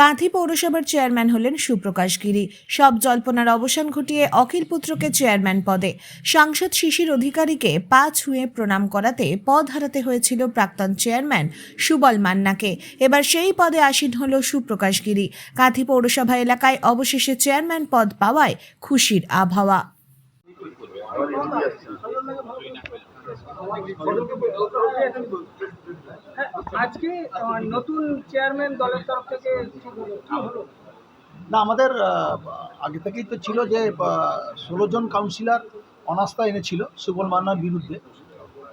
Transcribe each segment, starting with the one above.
কাঁথি পৌরসভার চেয়ারম্যান হলেন সুপ্রকাশ গিরি। সব জল্পনার অবসান ঘটিয়ে অখিল পুত্রকে চেয়ারম্যান পদে। সাংসদ শিশির অধিকারীকে পা ছুঁয়ে প্রণাম করাতে পদ হারাতে হয়েছিল প্রাক্তন চেয়ারম্যান সুবল মান্নাকে। এবার সেই পদে আসীন হল সুপ্রকাশ গিরি। কাঁথি পৌরসভা এলাকায় অবশেষে চেয়ারম্যান পদ পাওয়ায় খুশির আবহাওয়া। আজকে নতুন চেয়ারম্যান দলের তরফ থেকে না, আমাদের আগে থেকেই তো ছিল যে ষোলো জন কাউন্সিলর অনাস্থা এনেছিল সুবল মান্নার বিরুদ্ধে।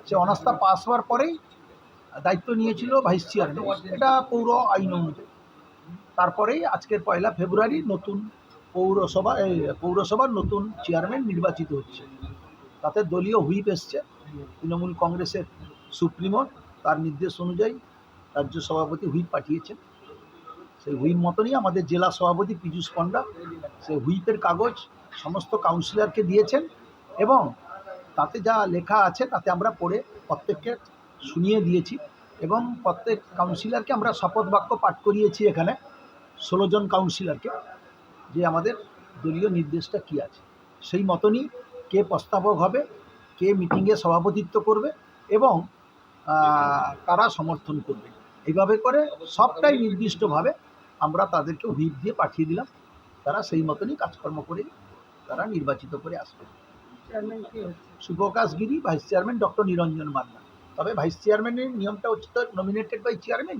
সে অনাস্থা পাস হওয়ার পরেই দায়িত্ব নিয়েছিল ভাইস চেয়ারম্যান এটা পৌর আইন অনুযায়ী। তারপরেই আজকের পয়লা ফেব্রুয়ারি নতুন পৌরসভা পৌরসভার নতুন চেয়ারম্যান নির্বাচিত হচ্ছে। তাতে দলীয় হুইপ এসছে। তৃণমূল কংগ্রেসের সুপ্রিমো, তার নির্দেশ অনুযায়ী রাজ্য সভাপতি হুইপ পাঠিয়েছেন। সেই হুইপ মতনই আমাদের জেলা সভাপতি পীযূষ পণ্ডা সেই হুইপের কাগজ সমস্ত কাউন্সিলরকে দিয়েছেন এবং তাতে যা লেখা আছে তাতে আমরা পড়ে প্রত্যেককে শুনিয়ে দিয়েছি এবং প্রত্যেক কাউন্সিলরকে আমরা শপথ বাক্য পাঠ করিয়েছি এখানে ষোলো জন কাউন্সিলরকে যে আমাদের দলীয় নির্দেশটা কী আছে। সেই মতনই কে প্রস্তাবক হবে, কে মিটিংয়ে সভাপতিত্ব করবে এবং কারা সমর্থন করবে। এইভাবে করে সবটাই নির্দিষ্টভাবে আমরা তাদেরকে হুইপ দিয়ে পাঠিয়ে দিলাম। তারা সেই মতনই কাজকর্ম করে তারা নির্বাচিত করে আসবে। Suprakash Giri vice chairman doctor Niranjan Manna তবে ভাইস চেয়ারম্যানের নিয়মটা হচ্ছে তো নমিনেটেড বাই চেয়ারম্যান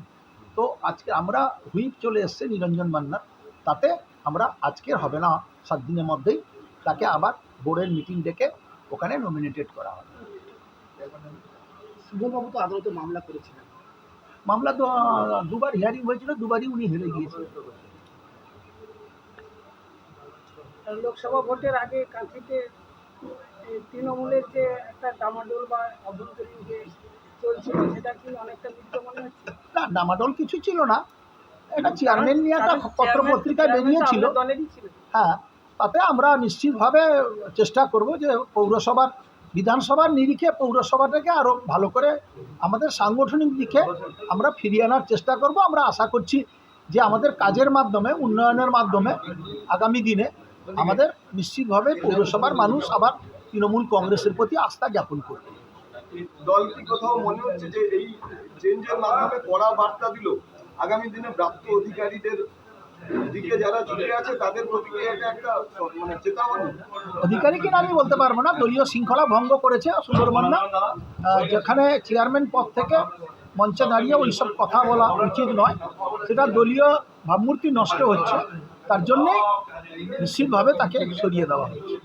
তো আজকে আমরা হুইপ চলে এসছে নিরঞ্জন মান্নার। তাতে আমরা আজকের হবে না সাত দিনের মধ্যেই তাকে আবার বোর্ডের মিটিং ডেকে ওখানে নমিনেটেড করা হবে। শুভবাবু তো আদালতে মামলা করেছিলেন। মামলা তো দুবার হিয়ারিং হয়েছিল দুবারই উনি হেরে গিয়েছিলেন। লোকসভা ভোটের আগে কাঁথিতে তৃণমূলের যে একটা ডামাডোল বা অভ্যন্তরীণ যে চলছিল সেটা কি অনেকটা মিথ্য মনে হচ্ছে? না ডামাডোল কিছু ছিল না। এটা চেয়ারম্যান নিয়ে একটা পত্র পত্রিকায় বেরিয়েছিল। ছিল। হ্যাঁ তাতে আমরা নিশ্চিতভাবে চেষ্টা করব যে পৌরসভার বিধানসভার নিরিখে পৌরসভাটাকে আরও ভালো করে আমাদের সাংগঠনিক দিকে আমরা ফিরিয়ে আনার চেষ্টা করব। আমরা আশা করছি যে আমাদের কাজের মাধ্যমে, উন্নয়নের মাধ্যমে আগামী দিনে আমাদের নিশ্চিতভাবে পৌরসভার মানুষ আবার তৃণমূল কংগ্রেসের প্রতি আস্থা জ্ঞাপন করবে। দল কি কোথাও মনে হচ্ছে যে এই চেঞ্জের মাধ্যমে কড়া বার্তা দিল। আগামী দিনে প্রাপ্ত অধিকারীদের দিকে যারা ঝুঁকে আছে তাদের প্রতি একটা মানে চেতাবনী। অধিকারী কিনা আমি বলতে পারব না দলীয় শৃঙ্খলা ভঙ্গ করেছে সুন্দরবন্যা যেখানে চেয়ারম্যান পদ থেকে মঞ্চে দাঁড়িয়ে ওইসব কথা বলা উচিত নয়। সেটা দলীয় ভাবমূর্তি নষ্ট হচ্ছে তার জন্যে নিশ্চিতভাবে তাকে সরিয়ে দেওয়া হচ্ছে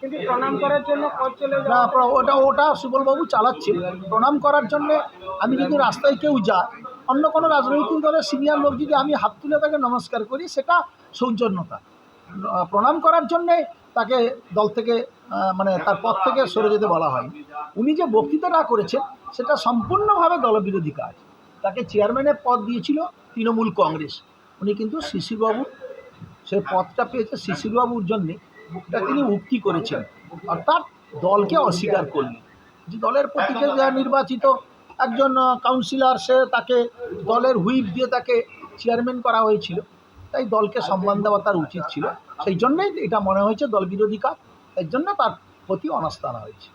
কিন্তু প্রণাম করার জন্য না ওটা ওটা সুবলবাবু চালাচ্ছে প্রণাম করার জন্য আমি যদি রাস্তায় কেউ যায় অন্য কোনো রাজনৈতিক দলের সিনিয়র লোক যদি আমি হাত তুলে তাকে নমস্কার করি, সেটা সৌজন্যতা। প্রণাম করার জন্যে তাকে দল থেকে মানে তার পদ থেকে সরে যেতে বলা হয় উনি যে বক্তৃতাটা করেছেন, সেটা সম্পূর্ণভাবে দলবিরোধী কাজ। তাকে চেয়ারম্যানের পদ দিয়েছিল তৃণমূল কংগ্রেস। উনি কিন্তু শিশিরবাবু সেই পদটা পেয়েছে শিশিরবাবুর জন্যে, এটা তিনি উক্তি করেছেন। অর্থাৎ দলকে অস্বীকার করলেন। যে দলের প্রতীকে যা নির্বাচিত একজন কাউন্সিলর সে তাকে দলের হুইপ দিয়ে তাকে চেয়ারম্যান করা হয়েছিল। তাই দলকে সম্মান দেওয়া তার উচিত ছিল। সেই জন্যই এটা মনে হয়েছে দল বিরোধী কাজ। এর জন্য তার প্রতি অনাস্থা হয়েছে।